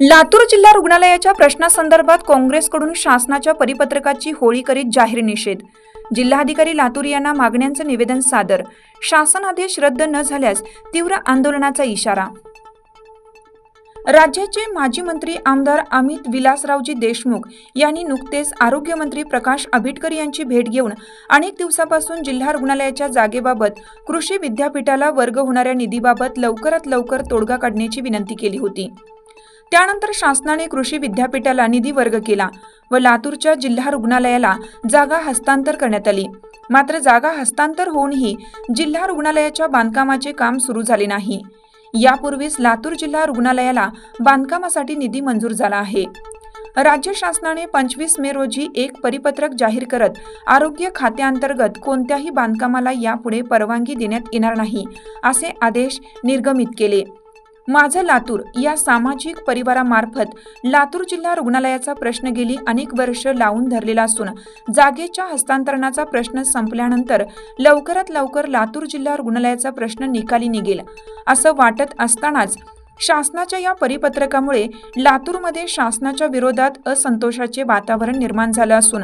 लातूर जिल्हा रुग्णालयाच्या प्रश्नासंदर्भात काँग्रेसकडून शासनाच्या परिपत्रकाची होळी करीत जाहीर निषेध. जिल्हाधिकारी लातूर यांना मागण्यांचं निवेदन सादर. शासन आदेश रद्द न झाल्यास तीव्र आंदोलनाचा इशारा. राज्याचे माजी मंत्री आमदार अमित विलासरावजी देशमुख यांनी नुकतेच आरोग्यमंत्री प्रकाश आंबेडकर यांची भेट घेऊन अनेक दिवसापासून जिल्हा रुग्णालयाच्या जागेबाबत कृषी विद्यापीठाला वर्ग होणाऱ्या निधीबाबत लवकरात लवकर तोडगा काढण्याची विनंती केली होती. त्यानंतर शासनाने कृषी विद्यापीठाला निधी वर्ग केला व लातूरच्या जिल्हा रुग्णालयाला जागा हस्तांतर करण्यात आली. मात्र जागा हस्तांतर होऊनही जिल्हा रुग्णालयाच्या बांधकामाचे काम सुरू झाले नाही. यापूर्वीच लातूर जिल्हा रुग्णालयाला बांधकामासाठी निधी मंजूर झाला आहे. राज्य शासनाने पंचवीस मे रोजी एक परिपत्रक जाहीर करत आरोग्य खात्याअंतर्गत कोणत्याही बांधकामाला यापुढे परवानगी देण्यात येणार नाही असे आदेश निर्गमित केले. माझं लातूर या सामाजिक परिवारामार्फत लातूर जिल्हा रुग्णालयाचा प्रश्न गेली अनेक वर्ष लावून धरलेला असून जागेच्या हस्तांतरणाचा प्रश्न संपल्यानंतर लवकरात लवकर लातूर जिल्हा रुग्णालयाचा प्रश्न निकाली निघेल असं वाटत असतानाच शासनाच्या या परिपत्रकामुळे लातूरमध्ये शासनाच्या विरोधात असंतोषाचे वातावरण निर्माण झालं असून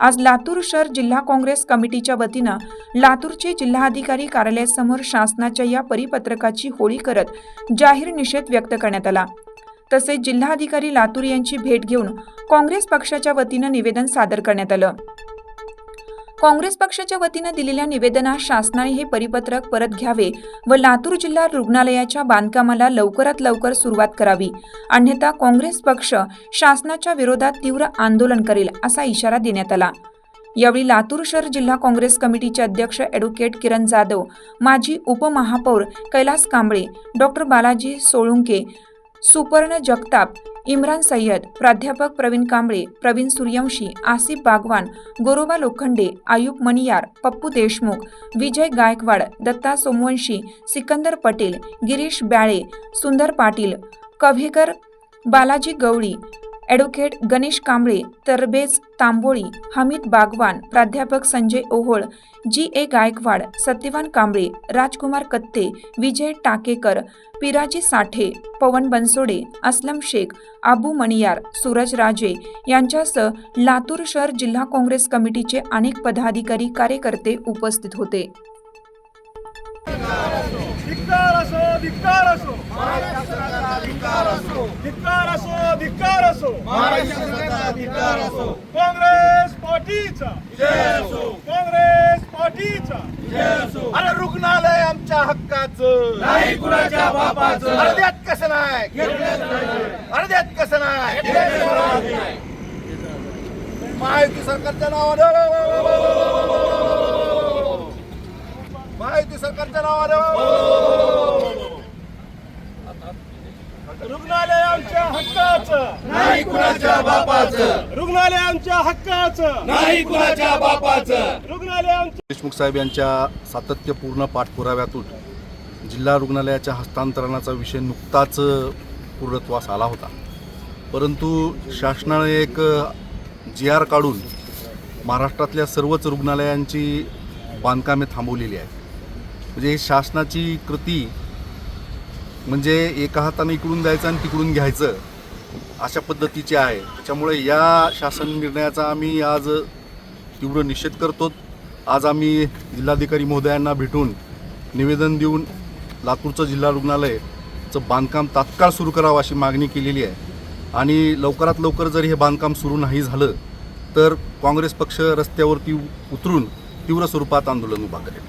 आज लातूर शहर जिल्हा काँग्रेस कमिटीच्या वतीनं लातूरचे जिल्हाधिकारी कार्यालयासमोर शासनाच्या या परिपत्रकाची होळी करत जाहीर निषेध व्यक्त करण्यात आला. तसेच जिल्हाधिकारी लातूर यांची भेट घेऊन काँग्रेस पक्षाच्या वतीनं निवेदन सादर करण्यात आलं. काँग्रेस पक्षाच्या वतीनं दिलेल्या निवेदनात शासनाने हे परिपत्रक परत घ्यावे व लातूर जिल्हा रुग्णालयाच्या बांधकामाला लवकरात लवकर सुरुवात करावी. अन्यथा काँग्रेस पक्ष शासनाच्या विरोधात तीव्र आंदोलन करेल असा इशारा देण्यात आला. यावेळी लातूर शहर जिल्हा काँग्रेस कमिटीचे अध्यक्ष ॲडव्होकेट किरण जाधव माजी उपमहापौर कैलास कांबळे डॉक्टर बालाजी सोळुंके सुपर्ण जगताप इम्रान सय्यद प्राध्यापक प्रवीण कांबळे प्रवीण सूर्यवंशी आसिफ बागवान गोरोबा लोखंडे आयुब मणियार पप्पू देशमुख विजय गायकवाड दत्ता सोमवंशी सिकंदर पटेल गिरीश ब्याळे सुंदर पाटील कव्हेकर बालाजी गवळी ॲडव्होकेट गणेश कांबळे तरबेज तांबोळी हमीद बागवान प्राध्यापक संजय ओहोळ जी ए गायकवाड सत्यवान कांबळे राजकुमार कत्ते विजय टाकेकर पिराजी साठे पवन बनसोडे अस्लम शेख आबू मणियार सूरज राजे यांच्यासह लातूर शहर जिल्हा काँग्रेस कमिटीचे अनेक पदाधिकारी कार्यकर्ते उपस्थित होते. दिक्तार असो दिक्तार असो धिक्कार असो असो. काँग्रेस पार्टीचा. काँग्रेस पार्टीचा. अरे रुग्णालय आमच्या हक्काचं. नाही कुणाच्या बापाचं. अर्ध्यात कसं नाही? अर्ध्यात कसं नाही. माहिती सरकारच्या नावानं माहिती सरकारच्या नावानं रुग्णालय आमच्या हक्काचं. नाही कुणाच्या बापाचं. रुग्णालय आमच्या हक्काचं. नाही कुणाच्या बापाचं. रुग्णालय आमच्या देशमुख साहेब यांच्या सातत्यपूर्ण पाठपुराव्यातून जिल्हा रुग्णालयाच्या हस्तांतरणाचा विषय नुकताच पूर्णत्वास आला होता. परंतु शासनाने एक जी आर काढून महाराष्ट्रातल्या सर्वच रुग्णालयांची बांधकामे थांबवलेली आहेत. म्हणजे ही शासनाची कृती म्हणजे एका हाताने इकडून द्यायचं आणि तिकडून घ्यायचं अशा पद्धतीची आहे. त्याच्यामुळे या शासन निर्णयाचा आम्ही आज तीव्र निषेध करतो. आज आम्ही जिल्हाधिकारी महोदयांना भेटून निवेदन देऊन लातूरचं जिल्हा रुग्णालयचं बांधकाम तात्काळ सुरू करावं अशी मागणी केलेली आहे. आणि लवकरात लवकर जर हे बांधकाम सुरू नाही झालं तर काँग्रेस पक्ष रस्त्यावरती उतरून तीव्र स्वरूपात आंदोलन उभा करेल.